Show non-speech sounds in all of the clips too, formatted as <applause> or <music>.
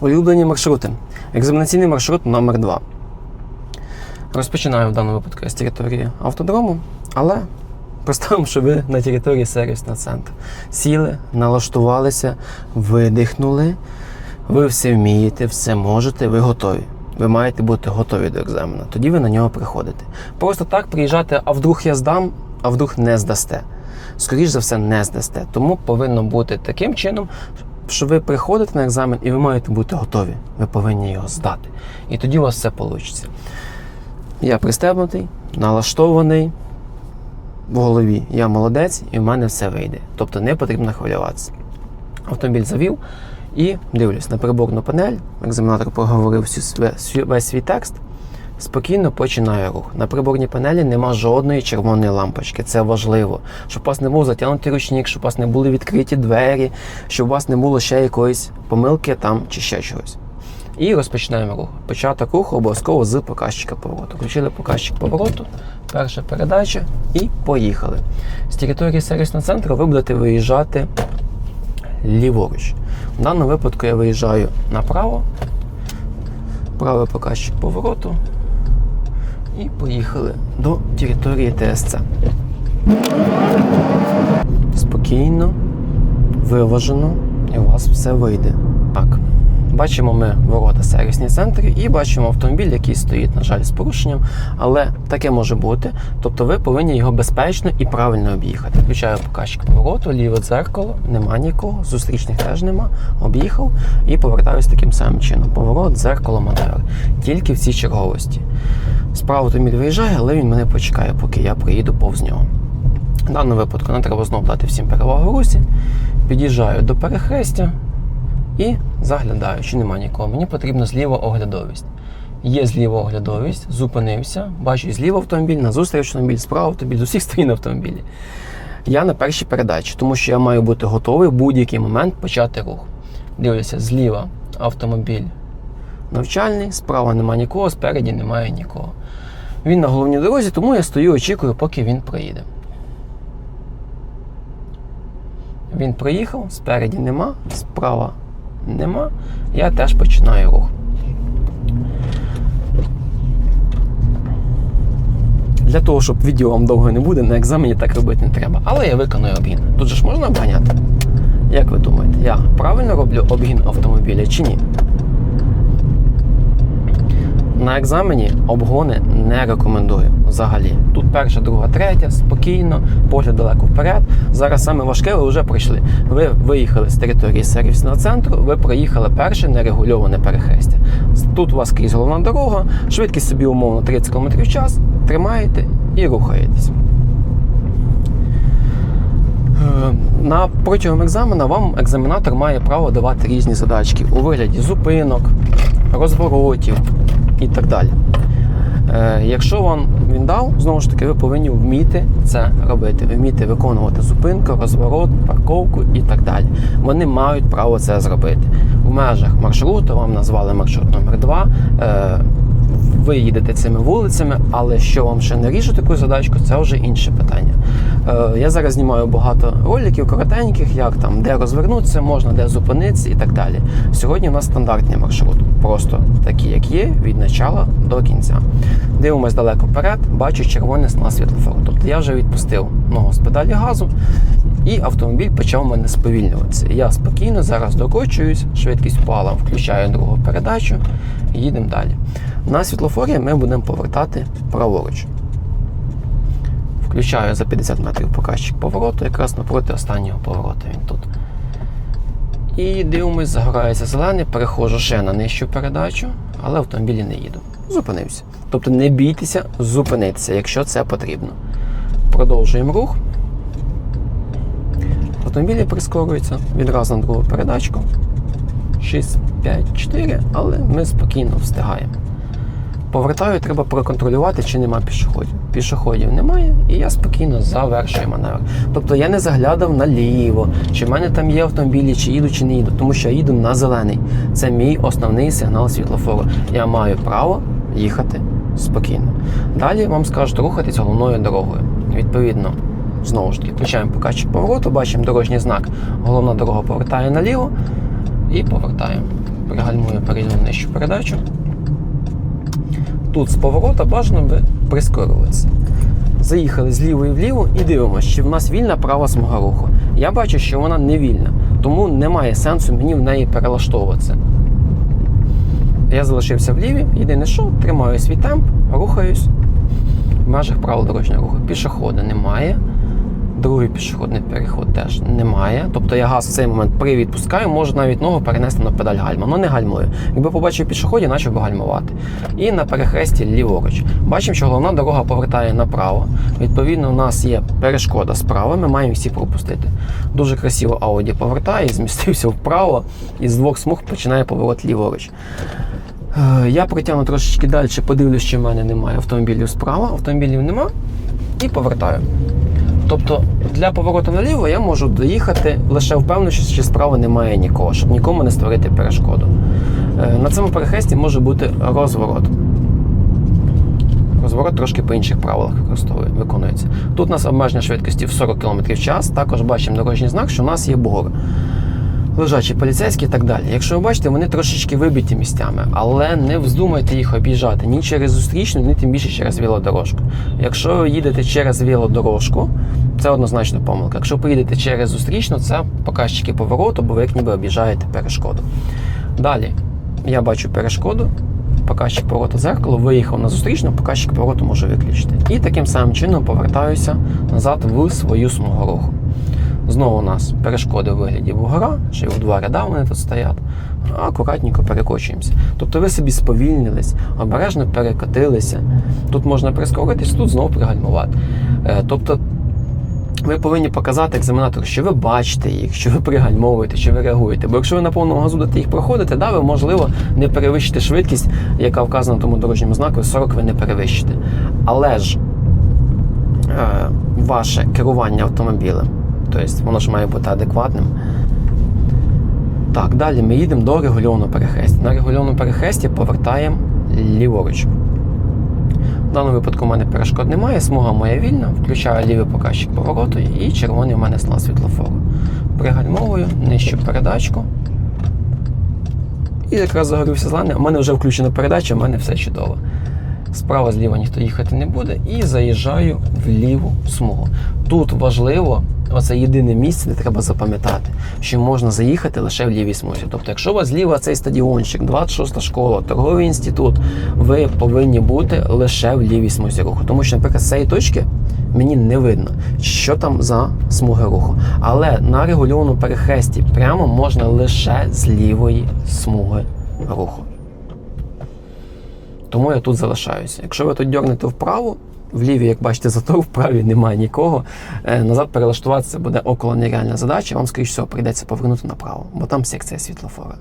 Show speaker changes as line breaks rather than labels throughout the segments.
Улюблені маршрути. Екзаменаційний маршрут номер 2 Розпочинаю в даному випадку з території автодрому, але представимо, що ви на території сервісного центру. Сіли, налаштувалися, видихнули. Ви все вмієте, все можете, ви готові. Ви маєте бути готові до екзамену. Тоді ви на нього приходите. Просто так приїжджати, а вдруг я здам, а вдруг не здасте. Скоріше за все, не здасте. Тому повинно бути таким чином, що ви приходите на екзамен і ви маєте бути готові. Ви повинні його здати. І тоді у вас все вийде. Я пристебнутий, налаштований в голові. Я молодець і в мене все вийде. Тобто не потрібно хвилюватися. Автомобіль завів і дивлюсь на приборну панель. Екзаменатор проговорив весь свій текст. Спокійно починаю рух. На приборній панелі нема жодної червоної лампочки. Це важливо, щоб у вас не був затягнутий ручник, щоб у вас не були відкриті двері, щоб у вас не було ще якоїсь помилки там чи ще чогось. І розпочинаємо рух. Початок руху обов'язково з показчика повороту. Включили показчик повороту, перша передача і поїхали. З території сервісного центру ви будете виїжджати ліворуч. В даному випадку я виїжджаю направо, правий показчик повороту і поїхали до території ТСЦ. Спокійно, виважено, і у вас все вийде. Так. Бачимо ми ворота сервісні центри і бачимо автомобіль, який стоїть, на жаль, з порушенням, але таке може бути. Тобто ви повинні його безпечно і правильно об'їхати. Включаю показчик повороту, ліве дзеркало, нема нікого, зустрічних теж нема. Об'їхав і повертаюся таким самим чином. Поворот, дзеркало, маневр. Тільки в цій черговості. Справа автомобіль виїжджає, але він мене почекає, поки я проїду повз нього. В даному випадку не треба знову дати всім перевагу русі. Під'їжджаю до перехрестя і заглядаю, чи нема нікого. Мені потрібна зліва оглядовість. Є зліва оглядовість, зупинився, бачу зліва автомобіль, назустріч автомобіль, справа автомобіль, з <laughs> усіх сторін автомобілі. Я на першій передачі, тому що я маю бути готовий в будь-який момент почати рух. Дивлюся, зліва автомобіль навчальний, справа нема нікого, спереді немає нікого. Він на головній дорозі, тому я стою, очікую, поки він проїде. Він проїхав, спереді нема, справа нема. Я теж починаю рух. Для того, щоб відео вам довго не буде, на екзамені так робити не треба. Але я виконую обгін. Тут же ж можна обганяти? Як ви думаєте, я правильно роблю обгін автомобіля чи ні? На екзамені обгони не рекомендую взагалі. Тут перша, друга, третя, спокійно, погляд далеко вперед. Зараз саме важке ви вже пройшли. Ви виїхали з території сервісного центру, ви проїхали перше нерегульоване перехрестя. Тут у вас крізь головна дорога, швидкість собі умовно 30 км в час, тримаєте і рухаєтесь. Е, На протягом екзамена вам екзаменатор має право давати різні задачки у вигляді зупинок, розворотів і так далі. Е, Якщо вам він дав, знову ж таки, ви повинні вміти це робити, вміти виконувати зупинку, розворот, парковку і так далі. Вони мають право це зробити. В межах маршруту вам назвали маршрут номер 2 Е, ви їдете цими вулицями, але що вам ще не ріже таку задачку, це вже інше питання. Е, я зараз знімаю багато роликів коротеньких, як там де розвернутися можна, де зупинитися і так далі. Сьогодні у нас стандартний маршрут, просто такий, як є, від начала до кінця. Дивимось далеко вперед, бачу червоний сигнал світлофору. Тобто я вже відпустив ногу з педалі газу, і автомобіль почав мене сповільнюватися. Я спокійно зараз докочуюсь, швидкість впала, включаю другу передачу і їдемо далі. На світлофорі ми будемо повертати праворуч. Включаю за 50 метрів показчик повороту, якраз напроти останнього повороту він тут. І дивимось, загорається зелений, переходжу ще на нижчу передачу, але автомобілі не їду. Зупинився. Тобто не бійтеся зупинитися, якщо це потрібно. Продовжуємо рух. Автомобілі прискорюються відразу на другу передачку. 6, 5, 4, але ми спокійно встигаємо. Повертаю, треба проконтролювати, чи нема пішоходів. Пішоходів немає, і я спокійно завершую маневр. Тобто я не заглядав наліво, чи в мене там є автомобілі, чи їду, чи не їду, тому що я їду на зелений. Це мій основний сигнал світлофору. Я маю право їхати спокійно. Далі вам скажуть рухатись головною дорогою. Відповідно, знову ж таки, включаємо показчик повороту, бачимо дорожній знак. Головна дорога повертає наліво і повертаємо. Пригальмую, перейду на нижчу передачу. Тут з поворота бажано би прискорюватися. Заїхали з лівої вліво і дивимося, чи в нас вільна права смуга руху. Я бачу, що вона не вільна, тому немає сенсу мені в неї перелаштовуватися. Я залишився в ліві, єдине що, тримаю свій темп, рухаюсь в межах правил дорожнього руху. Пішохода немає. Другий пішохідний переход теж немає. Тобто я газ в цей момент привідпускаю, можу навіть ногу перенести на педаль гальма. Ну не гальмую. Якби побачив пішоході, почав би гальмувати. І на перехресті ліворуч. Бачимо, що головна дорога повертає направо. Відповідно, у нас є перешкода справа, ми маємо всі пропустити. Дуже красиво Audi повертає, змістився вправо і з двох смуг починає поворот ліворуч. Е, Я притягну трошечки далі, подивлюсь, чи в мене немає автомобілів справа, автомобілів нема, і повертаю. Тобто для повороту наліво я можу доїхати лише впевнившись, що справа немає нікого, щоб нікому не створити перешкоду. Е, На цьому перехресті може бути розворот. Розворот трошки по інших правилах виконується. Тут у нас обмеження швидкості в 40 км в час. Також бачимо дорожній знак, що у нас є бугор. Лежачі поліцейські і так далі. Якщо ви бачите, вони трошечки вибиті місцями, але не вздумайте їх об'їжджати ні через зустрічну, ні тим більше через велодорожку. Якщо ви їдете через велодорожку, це однозначно помилка. Якщо поїдете через зустрічну, це показчики повороту, бо ви як ніби об'їжджаєте перешкоду. Далі я бачу перешкоду, показчик повороту зеркало, виїхав на зустрічну, показчик повороту можу виключити. І таким самим чином повертаюся назад в свою смугу руху. Знову у нас перешкоди у вигляді бугора, ще у два ряда вони тут стоять. Акуратненько перекочуємося. Тобто ви собі сповільнились, обережно перекотилися. Тут можна прискоритись, тут знову пригальмувати. Е, Тобто ви повинні показати екзаменатору, що ви бачите їх, що ви пригальмовуєте, що ви реагуєте. Бо якщо ви на повному газу будете їх проходити, да, ви можливо не перевищите швидкість, яка вказана в тому дорожньому знаку, 40 ви не перевищите. Але ж е, ваше керування автомобілем, тобто воно ж має бути адекватним. Так, далі ми їдемо до регульованого перехрестя. На регульованому перехресті повертаємо ліворуч. В даному випадку у мене перешкод немає, смуга моя вільна, включаю лівий показчик повороту і червоний у мене знак світлофору. Пригальмовую, нижчу передачку. І якраз загорівся зелений, у мене вже включена передача, у мене все чудово. Справа зліва ніхто їхати не буде, і заїжджаю в ліву смугу. Тут важливо, оце єдине місце, де треба запам'ятати, що можна заїхати лише в лівій смузі. Тобто, якщо у вас зліва цей стадіончик, 26 школа, торговий інститут, ви повинні бути лише в лівій смузі руху. Тому що, наприклад, з цієї точки мені не видно, що там за смуги руху. Але на регульованому перехресті прямо можна лише з лівої смуги руху. Тому я тут залишаюся. Якщо ви тут дьорнете вправо, в лівій, як бачите, затор, в правій немає нікого. е, Назад перелаштуватися буде около нереальна задача. Вам, скоріш всього, прийдеться повернути направо, бо там секція світлофора.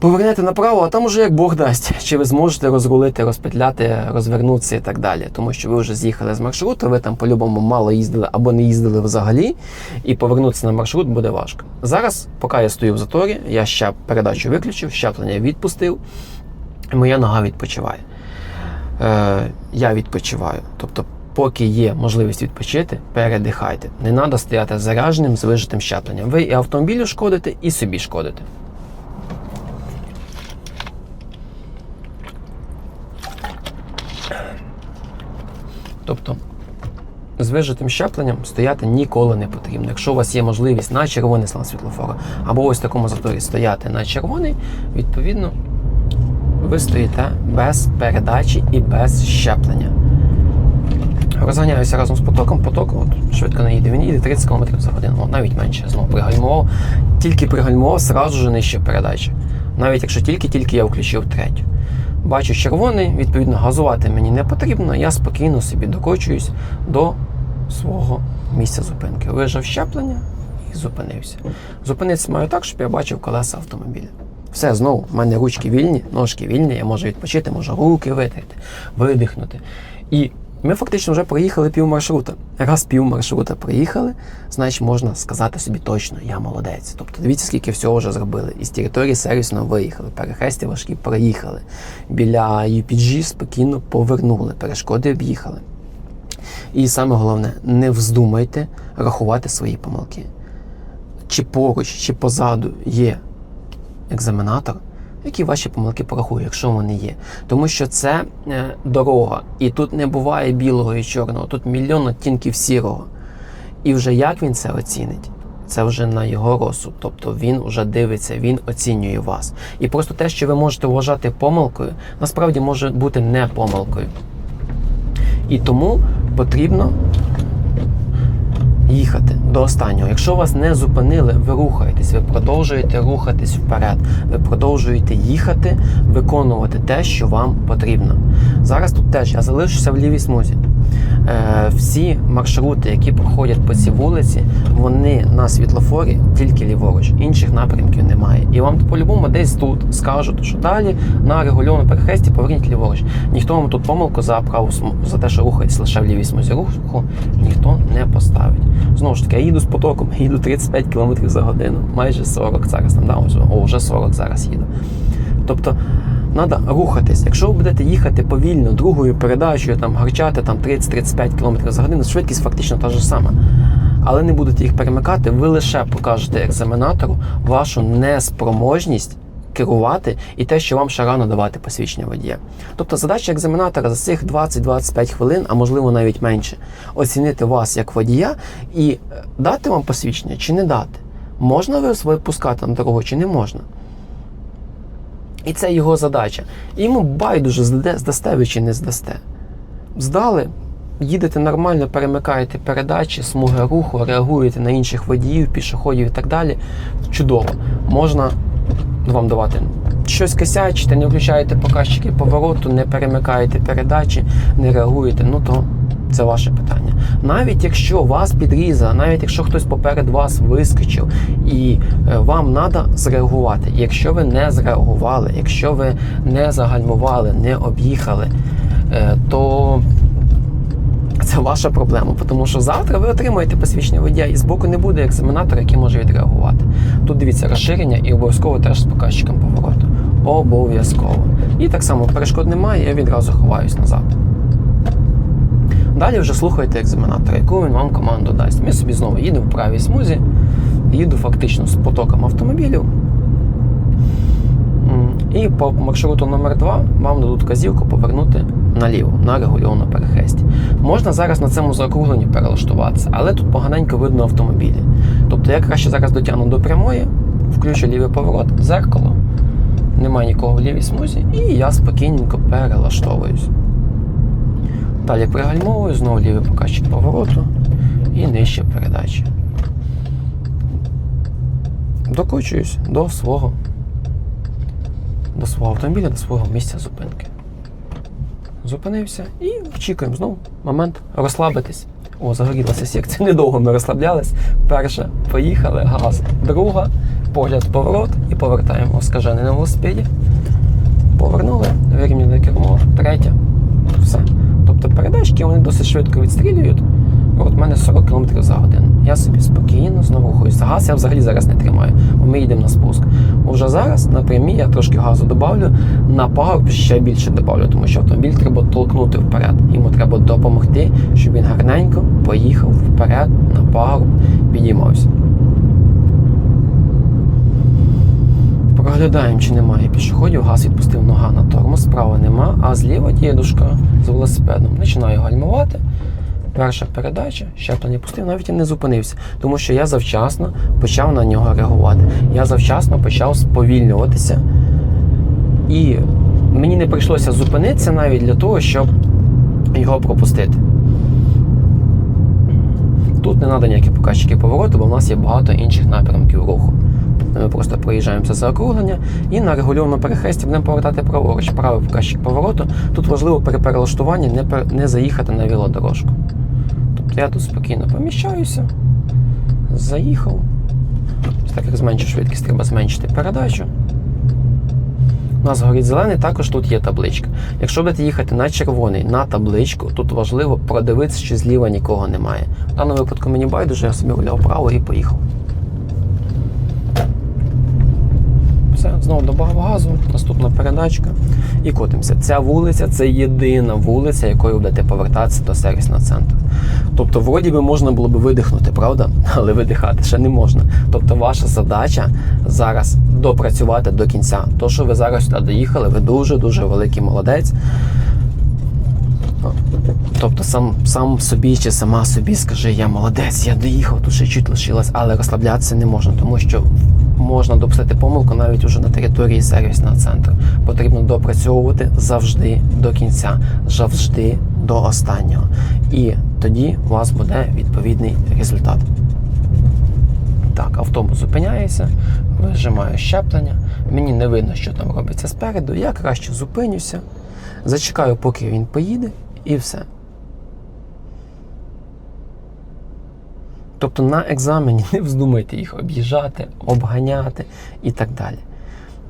Повернете направо, а там уже як Бог дасть, чи ви зможете розрулити, розпетляти, розвернутися і так далі. Тому що ви вже з'їхали з маршруту, ви там по-любому мало їздили або не їздили взагалі, і повернутися на маршрут буде важко. Зараз, поки я стою в заторі, я ще передачу виключив, щеплення відпустив, і моя нога відпочиває. Е, я відпочиваю. Тобто, поки є можливість відпочити, передихайте. Не треба стояти зарядженим з вижитим щепленням. Ви і автомобілю шкодите, і собі шкодите. Тобто з вижитим щепленням стояти ніколи не потрібно. Якщо у вас є можливість на червоний знак світлофора або ось в такому заторі стояти на червоний, відповідно ви стоїте без передачі і без щеплення. Розганяюся разом з потоком, поток от, швидко не їде. Він їде 30 км за годину, от, навіть менше. Знову пригальмував. Тільки пригальмував, зразу ж нижче передачі. Навіть якщо тільки-тільки я включив третю. Бачу червоний, відповідно, газувати мені не потрібно, я спокійно собі докочуюсь до свого місця зупинки. Вижав щеплення і зупинився. Зупинитися маю так, щоб я бачив колеса автомобіля. Все, знову, в мене ручки вільні, ножки вільні, я можу відпочити, можу руки витерти, видихнути. І ми фактично вже проїхали пів маршрута. Раз пів маршрута проїхали, значить можна сказати собі точно, я молодець. Тобто дивіться, скільки всього вже зробили. Із території сервісно виїхали, перехрестя важкі проїхали. Біля UPG спокійно повернули, перешкоди об'їхали. І саме головне, не вздумайте рахувати свої помилки. Чи поруч, чи позаду є екзаменатор, які ваші помилки порахує, якщо вони є. Тому що це е, дорога, і тут не буває білого і чорного, тут мільйон оттінків сірого. І вже як він це оцінить? Це вже на його розсуд. Тобто він вже дивиться, він оцінює вас. І просто те, що ви можете вважати помилкою, насправді може бути не помилкою. І тому потрібно їхати до останнього. Якщо вас не зупинили, ви рухаєтесь, ви продовжуєте рухатись вперед, ви продовжуєте їхати, виконувати те, що вам потрібно. Зараз тут теж я залишуся в лівій смузі. Е, всі маршрути, які проходять по цій вулиці, вони на світлофорі тільки ліворуч, інших напрямків немає. І вам по-любому десь тут скажуть, що далі на регульованому перехресті поверніть ліворуч. Ніхто вам тут помилку за праву за те, що рухається лише в лівій смузі руху, ніхто не поставить. Знову ж таки, я їду з потоком, їду 35 км за годину, майже 40 зараз там, да, о, вже 40 зараз їду. Тобто треба рухатись. Якщо ви будете їхати повільно другою передачею, там гарчати там 30-35 км за годину, швидкість фактично та ж сама. Але не будете їх перемикати, ви лише покажете екзаменатору вашу неспроможність керувати і те, що вам ще рано давати посвідчення водія. Тобто задача екзаменатора за цих 20-25 хвилин, а можливо навіть менше, оцінити вас як водія і е, дати вам посвідчення чи не дати. Можна ви випускати на дорогу чи не можна. І це його задача. І йому байдуже здасте ви чи не здасте. Здали, їдете нормально, перемикаєте передачі, смуги руху, реагуєте на інших водіїв, пішоходів і так далі. Чудово. Можна вам давати щось косячите, не включаєте показчики повороту, не перемикаєте передачі, не реагуєте, ну то це ваше питання. Навіть якщо вас підрізали, навіть якщо хтось поперед вас вискочив, і е, вам треба зреагувати. Якщо ви не зреагували, якщо ви не загальмували, не об'їхали, е, то це ваша проблема, тому що завтра ви отримаєте посвідчення водія і збоку не буде екзаменатора, який може відреагувати. Тут дивіться розширення і обов'язково теж з показчиком повороту. Обов'язково. І так само перешкод немає, я відразу ховаюсь назад. Далі вже слухайте екзаменатора, яку він вам команду дасть. Ми собі знову їдемо в правій смузі, їду фактично з потоком автомобілів. І по маршруту номер 2 вам дадуть вказівку повернути наліво на регульованому перехресті. Можна зараз на цьому заокругленні перелаштуватися, але тут поганенько видно автомобілі. Тобто я краще зараз дотягну до прямої, включу лівий поворот, зеркало, немає нікого в лівій смузі, і я спокійненько перелаштовуюсь. Далі пригальмовую, знову лівий показчик повороту і нижче передачі. Докочуюсь до свого до свого автомобіля, до свого місця зупинки. Зупинився і очікуємо знову момент розслабитись. О, загорілася секція. <laughs> Недовго ми розслаблялись. Перша, поїхали, газ. Друга, погляд поворот і повертаємо скажений на велосипеді. Повернули, вирівняли кермо, третя. Все. Тобто передачки вони досить швидко відстрілюють. От в мене 40 км за годину. Я собі спокійно знову рухаюся. Газ я взагалі зараз не тримаю, бо ми їдемо на спуск. Вже зараз на прямій я трошки газу добавлю, на пагорб ще більше добавлю, тому що автомобіль треба толкнути вперед. Йому треба допомогти, щоб він гарненько поїхав вперед на пагорб, підіймався. Проглядаємо, чи немає пішоходів. Газ відпустив нога на тормоз, справа нема, а зліва дідушка з велосипедом. Починаю гальмувати. Перша передача, щеплення пустив, навіть і не зупинився, тому що я завчасно почав на нього реагувати. Я завчасно почав сповільнюватися. І мені не прийшлося зупинитися навіть для того, щоб його пропустити. Тут не треба ніякі показчики повороту, бо в нас є багато інших напрямків руху. Ми просто проїжджаємося за округлення і на регульованому перехресті будемо повертати праворуч. Правий показчик повороту. Тут важливо при перелаштуванні не, пер- не заїхати на велодорожку. Тобто я тут спокійно поміщаюся, заїхав. Так як зменшу швидкість, треба зменшити передачу. У нас горить зелений, також тут є табличка. Якщо будете їхати на червоний на табличку, тут важливо продивитися, чи зліва нікого немає. В даному випадку мені байдуже, я собі гуляв вправо і поїхав. Все, Знову добавив газу, наступна передачка і котимося. Ця вулиця це єдина вулиця, якою будете повертатися до сервісного центру. Тобто, вроді би можна було би видихнути, правда? Але видихати ще не можна. Тобто, ваша задача зараз допрацювати до кінця. То, що ви зараз сюди доїхали, ви дуже дуже великий молодець. Тобто сам, сам собі чи сама собі скажи, я молодець, я доїхав, тут ще чуть лишилось, але розслаблятися не можна, тому що можна допустити помилку навіть уже на території сервісного центру. Потрібно допрацьовувати завжди до кінця, завжди до останнього. І тоді у вас буде відповідний результат. Так, автобус зупиняється, вижимаю щеплення. Мені не видно, що там робиться спереду. Я краще зупинюся, зачекаю, поки він поїде, і все. Тобто на екзамені <laughs> не вздумайте їх об'їжджати, обганяти і так далі.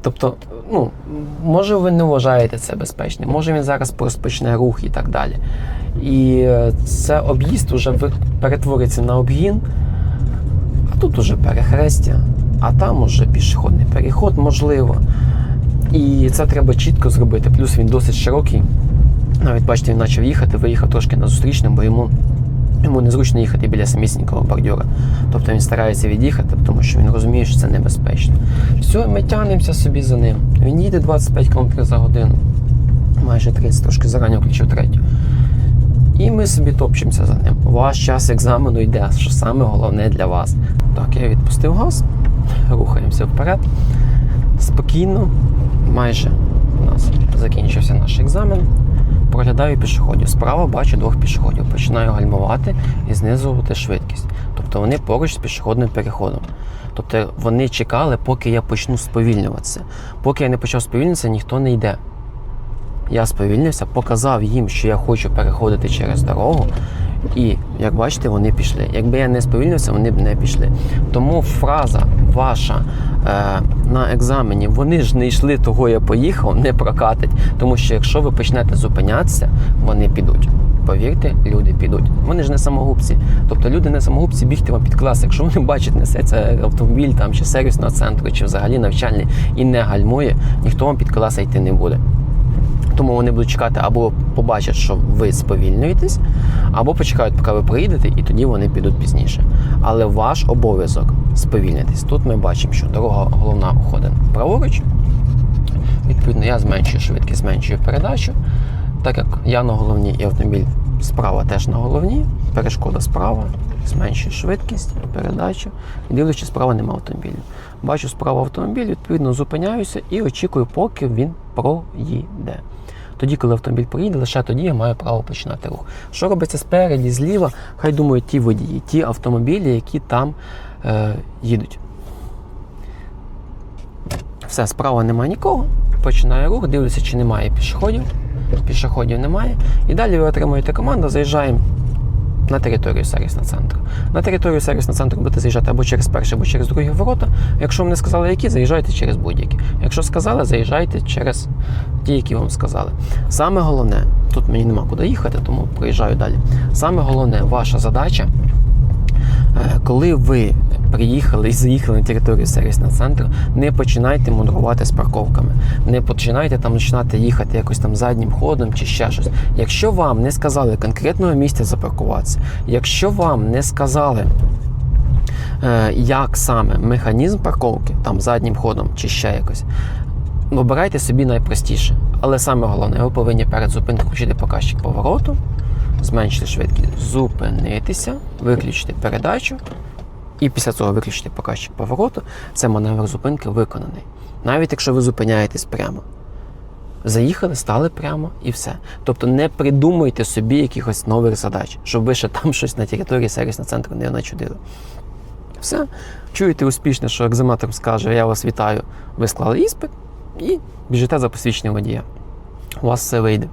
Тобто, ну, може ви не вважаєте це безпечним, може він зараз розпочне рух і так далі. І е, це об'їзд вже перетвориться на обгін, а тут уже перехрестя, а там уже пішохідний переход, можливо. І це треба чітко зробити. Плюс він досить широкий. Навіть бачите, він почав їхати, виїхав трошки на зустрічним, бо йому, йому незручно їхати біля самісінького бордюра. Тобто він старається від'їхати, тому що він розуміє, що це небезпечно. Все, ми тягнемося собі за ним. Він їде 25 км за годину, майже 30, трошки зарані включив третю. І ми собі топчемося за ним. Ваш час екзамену йде, що саме головне для вас. Так, я відпустив газ, рухаємося вперед. Спокійно, майже у нас закінчився наш екзамен. Проглядаю пішоходів. Справа бачу двох пішоходів. Починаю гальмувати і знизувати швидкість. Тобто вони поруч з пішохідним переходом. Тобто вони чекали, поки я почну сповільнюватися. Поки я не почав сповільнюватися, ніхто не йде. Я сповільнився, показав їм, що я хочу переходити через дорогу. І, як бачите, вони пішли. Якби я не сповільнився, вони б не пішли. Тому фраза ваша е, на екзамені, вони ж не йшли, того я поїхав, не прокатить. Тому що якщо ви почнете зупинятися, вони підуть. Повірте, люди підуть. Вони ж не самогубці. Тобто люди не самогубці бігти вам під клас. Якщо вони бачать, несеться автомобіль там чи сервісного центру, чи взагалі навчальний і не гальмує, ніхто вам під класа йти не буде. Тому вони будуть чекати або побачать, що ви сповільнюєтесь, або почекають, поки ви приїдете, і тоді вони підуть пізніше. Але ваш обов'язок сповільнитись. Тут ми бачимо, що дорога головна уходить праворуч. Відповідно, я зменшую швидкість, зменшую передачу. Так як я на головній і автомобіль справа теж на головній, перешкода справа, зменшую швидкість, передачу. І дивлячись, справа нема автомобілю. Бачу справа автомобіль, відповідно, зупиняюся і очікую, поки він проїде. Тоді, коли автомобіль проїде, лише тоді я маю право починати рух. Що робиться спереді, зліва, хай думають ті водії, ті автомобілі, які там е, їдуть. Все, справа немає нікого. Починаю рух, дивлюся, чи немає пішоходів. Пішоходів немає. І далі ви отримуєте команду, заїжджаємо на територію сервісного центру. На територію сервісного центру будете заїжджати або через перші, або через другі ворота. Якщо вам не сказали, які, заїжджайте через будь-які. Якщо сказали, заїжджайте через ті, які вам сказали. Саме головне, тут мені нема куди їхати, тому проїжджаю далі. Саме головне, ваша задача Е, коли ви приїхали і заїхали на територію сервісного центру, не починайте мудрувати з парковками, не починайте там починати їхати якось там заднім ходом чи ще щось. Якщо вам не сказали конкретного місця запаркуватися, якщо вам не сказали. е, Як саме механізм парковки, там заднім ходом чи ще якось, обирайте собі найпростіше. Але саме головне, ви повинні перед зупинкою включити показчик повороту, зменшити швидкість, зупинитися, виключити передачу, і після цього виключити показчик повороту. Це маневр зупинки виконаний. Навіть якщо ви зупиняєтесь прямо. Заїхали, стали прямо і все. Тобто не придумуйте собі якихось нових задач, щоб ви ще там щось на території сервісного центру не начудили. Все. Чуєте успішно, що екзаметр скаже, я вас вітаю, ви склали іспит і біжите за посвідченням водія. У вас все вийде.